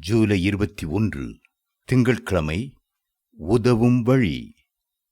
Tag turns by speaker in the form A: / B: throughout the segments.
A: ஜூலை இருபத்தி ஒன்று திங்கட்கிழமை உதவும் வழி.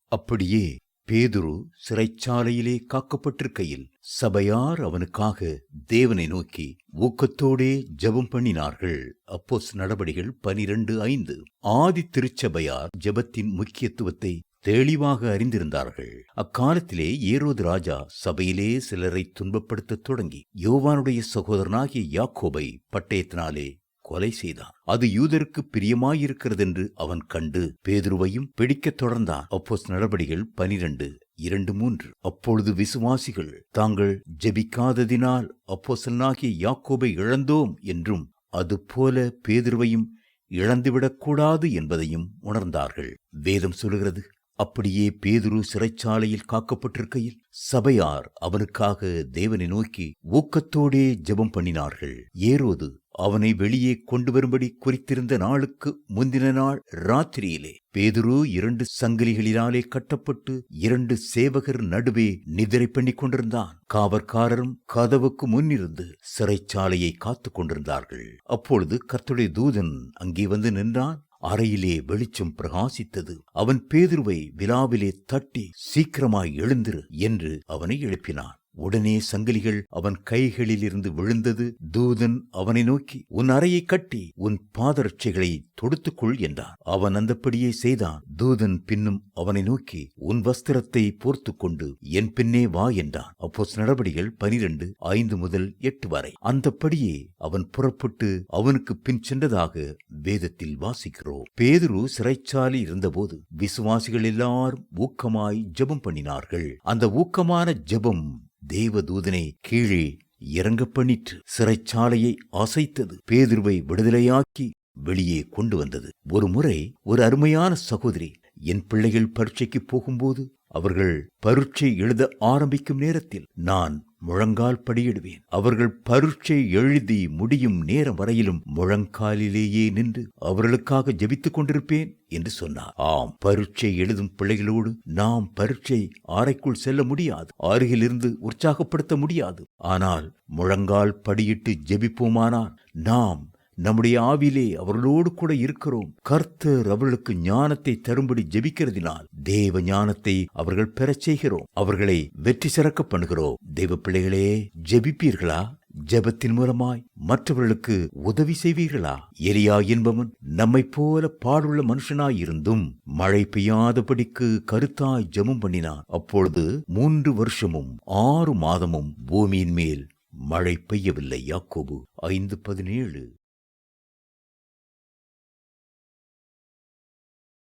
A: அப்படியே பேதுரு சிறைச்சாலையிலே காக்கப்பட்டிருக்கையில் சபையார் அவனுக்காக தேவனை நோக்கி ஊக்கத்தோடே ஜெபம் பண்ணினார்கள். அப்போஸ் நடபடிகள் பனிரெண்டு ஐந்து. ஆதி திருச்சபையார் ஜெபத்தின் முக்கியத்துவத்தை தெளிவாக அறிந்திருந்தார்கள். அக்காலத்திலே ஏரோது ராஜா சபையிலே சிலரை துன்பப்படுத்தத் தொடங்கி யோவானுடைய சகோதரனாகிய யாக்கோபை பட்டயத்தினாலே கொலை செய்தான். அது யூதருக்கு பிரியமாயிருக்கிறதென்று அவன் கண்டு பேதுருவையும் பிடிக்கத் தொடர்ந்தான். அப்போஸ் நடபடிகள் பனிரெண்டு இரண்டு மூன்று. அப்பொழுது விசுவாசிகள் தாங்கள் ஜெபிக்காததினால் அப்போசனாகிய யாக்கோபை இழந்தோம் என்றும் அதுபோல பேதுருவையும் இழந்துவிடக்கூடாது என்பதையும் உணர்ந்தார்கள். வேதம் சொல்கிறது அப்படியே பேதுரு சிறைச்சாலையில் காக்கப்பட்டிருக்கையில் சபையார் அவனுக்காக தேவனை நோக்கி ஊக்கத்தோடே ஜெபம் பண்ணினார்கள். ஏரோது அவனை வெளியே கொண்டு வரும்படி குறித்திருந்த நாளுக்கு முந்தின நாள் ராத்திரியிலே பேதுரு இரண்டு சங்கிலிகளினாலே கட்டப்பட்டு இரண்டு சேவகர் நடுவே நிதிரை பண்ணிக் கொண்டிருந்தான். காவற்காரரும் கதவுக்கு முன்னிருந்து சிறைச்சாலையை காத்துக் கொண்டிருந்தார்கள். அப்பொழுது கர்த்துடைய தூதன் அங்கே வந்து நின்றான். அறையிலே வெளிச்சம் பிரகாசித்தது. அவன் பேதுருவை விழாவிலே தட்டி சீக்கிரமாய் எழுந்திரு என்று அவனை எழுப்பினான். உடனே சங்கிலிகள் அவன் கைகளிலிருந்து விழுந்தது. தூதன் அவனை நோக்கி உன் அறையை கட்டி உன் பாதரட்சைகளை தொடுத்துக்கொள் என்றான். அவன் அந்தப்படியே செய்தான். தூதன் பின்னும் அவனை நோக்கி உன் வஸ்திரத்தை போர்த்து கொண்டு என் பின்னே வா என்றான். அப்போஸ் நடபடிகள் பனிரெண்டு ஐந்து முதல் எட்டு வரை. அந்தப்படியே அவன் புறப்பட்டு அவனுக்கு பின் சென்றதாக வேதத்தில் வாசிக்கிறோம். பேதுரு சிறைச்சாலை இருந்தபோது விசுவாசிகள் எல்லாரும் ஊக்கமாய் ஜெபம் பண்ணினார்கள். அந்த ஊக்கமான ஜெபம் தேவதூதனை கீழே இறங்க பண்ணிற்று சிறைச்சாலையை அசைத்தது பேதுருவை விடுதலையாக்கி வெளியே கொண்டு வந்தது. ஒரு முறை ஒரு அருமையான சகோதரி என் பிள்ளைகள் பரீட்சைக்கு போகும்போது அவர்கள் பரீட்சை எழுத ஆரம்பிக்கும் நேரத்தில் நான் முழங்கால் படியிடுவேன். அவர்கள் பரீட்சை எழுதி முடியும் நேரம் வரையிலும் முழங்காலிலேயே நின்று அவர்களுக்காக ஜெபித்துக் கொண்டிருப்பேன் என்று சொன்னார். ஆம் பரீட்சை எழுதும் பிள்ளைகளோடு நாம் பரீட்சை அறைக்குள் செல்ல முடியாது. அருகிலிருந்து உற்சாகப்படுத்த முடியாது. ஆனால் முழங்கால் படியிட்டு ஜெபிப்போமானால் நாம் நம்முடைய ஆவிலே அவர்களோடு கூட இருக்கிறோம். கர்த்தர் அவர்களுக்கு ஞானத்தை தரும்படி ஜெபிக்கிறதினால் தேவ ஞானத்தை அவர்கள் பெறச் செய்கிறோம். அவர்களை வெற்றி சிறக்க பண்ணுகிறோம். தெய்வ பிள்ளைகளே ஜெபிப்பீர்களா? ஜெபத்தின் மூலமாய் மற்றவர்களுக்கு உதவி செய்வீர்களா? எரியா என்பவன் நம்மைப் போல பாடுள்ள மனுஷனாயிருந்தும் மழை பெய்யாதபடிக்கு கருத்தாய் ஜெபம் பண்ணினான். அப்பொழுது மூன்று வருஷமும் ஆறு மாதமும் பூமியின் மேல் மழை பெய்யவில்லை. யாக்கோபு ஐந்து பதினேழு.